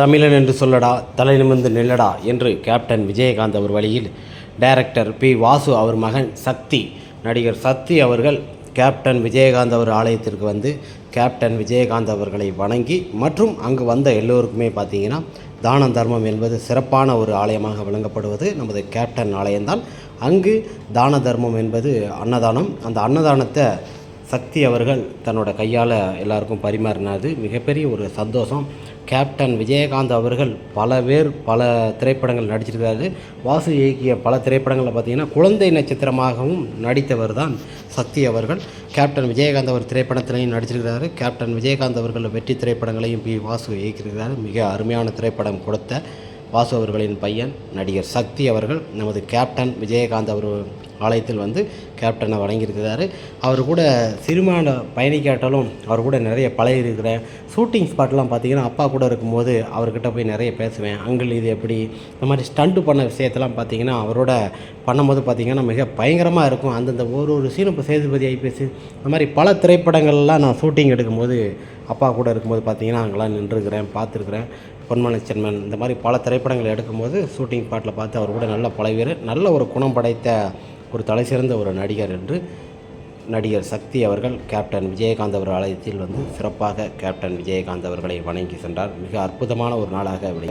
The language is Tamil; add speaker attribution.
Speaker 1: தமிழன் என்று சொல்லடா தலை நிமிர்ந்து நில்லடா என்று கேப்டன் விஜயகாந்த் அவர் வழியில் டைரக்டர் பி. வாசு அவர் மகன் சக்தி நடிகர் சக்தி அவர்கள் கேப்டன் விஜயகாந்த் அவர் ஆலயத்திற்கு வந்து கேப்டன் விஜயகாந்த் அவர்களை வணங்கி மற்றும் அங்கு வந்த எல்லோருக்குமே பார்த்தீங்கன்னா தானம் தர்மம் என்பது சிறப்பான ஒரு ஆலயமாக விளங்கப்படுவது நமது கேப்டன் ஆலயம்தான். அங்கு தான தர்மம் என்பது அன்னதானம். அந்த அன்னதானத்தை சக்தி அவர்கள் தன்னோட கையால் எல்லாருக்கும் பரிமாறினது மிகப்பெரிய ஒரு சந்தோஷம். கேப்டன் விஜயகாந்த் அவர்கள் பல பேர் பல திரைப்படங்கள் நடிச்சிருக்காரு. வாசு இயக்கிய பல திரைப்படங்களில் பார்த்தீங்கன்னா குழந்தை நட்சத்திரமாகவும் நடித்தவர் தான் சக்தி அவர்கள். கேப்டன் விஜயகாந்த் அவர் திரைப்படத்திலையும் நடிச்சிருக்கிறாரு. கேப்டன் விஜயகாந்த் அவர்கள் வெற்றி திரைப்படங்களையும் பி வாசு இயக்கியிருக்கிறார். மிக அருமையான திரைப்படம் கொடுத்த வாசு அவர்களின் பையன் நடிகர் சக்தி அவர்கள் நமது கேப்டன் விஜயகாந்த் அவர் ஆலயத்தில் வந்து கேப்டனை வழங்கியிருக்கிறாரு அவர் கூட சினிமாவில் பயணிக்காட்டாலும் அவர் கூட நிறைய பழகிருக்கிறேன் ஷூட்டிங் ஸ்பாட்லாம் பார்த்தீங்கன்னா அப்பா கூட இருக்கும்போது அவர்கிட்ட போய் நிறைய பேசுவேன். அங்கிள் இது எப்படி? இந்த மாதிரி ஸ்டண்ட்டு பண்ண விஷயத்தெல்லாம் பார்த்தீங்கன்னா அவரோட பண்ணும்போது பார்த்திங்கன்னா மிக பயங்கரமாக இருக்கும். அந்தந்த ஒரு ஒரு சீன் இப்போ சேதுபதி ஐபிஎஸ் இந்த மாதிரி பல திரைப்படங்கள்லாம் நான் ஷூட்டிங் எடுக்கும்போது அப்பா கூட இருக்கும்போது பார்த்தீங்கன்னா அங்கெல்லாம் நின்றுருக்கிறேன் பார்த்துருக்குறேன். பொன்மலை சென்மன் இந்த மாதிரி பல திரைப்படங்கள் எடுக்கும்போது ஷூட்டிங் பாட்டில் பார்த்து அவர் கூட நல்ல பழகிற நல்ல ஒரு குணம் படைத்த ஒரு தலை சிறந்த ஒரு நடிகர் என்று நடிகர் சக்தி அவர்கள் கேப்டன் விஜயகாந்த் அவர் ஆலயத்தில் வந்து சிறப்பாக கேப்டன் விஜயகாந்த் அவர்களை வணங்கி சென்றார். மிக அற்புதமான ஒரு நாளாக விளை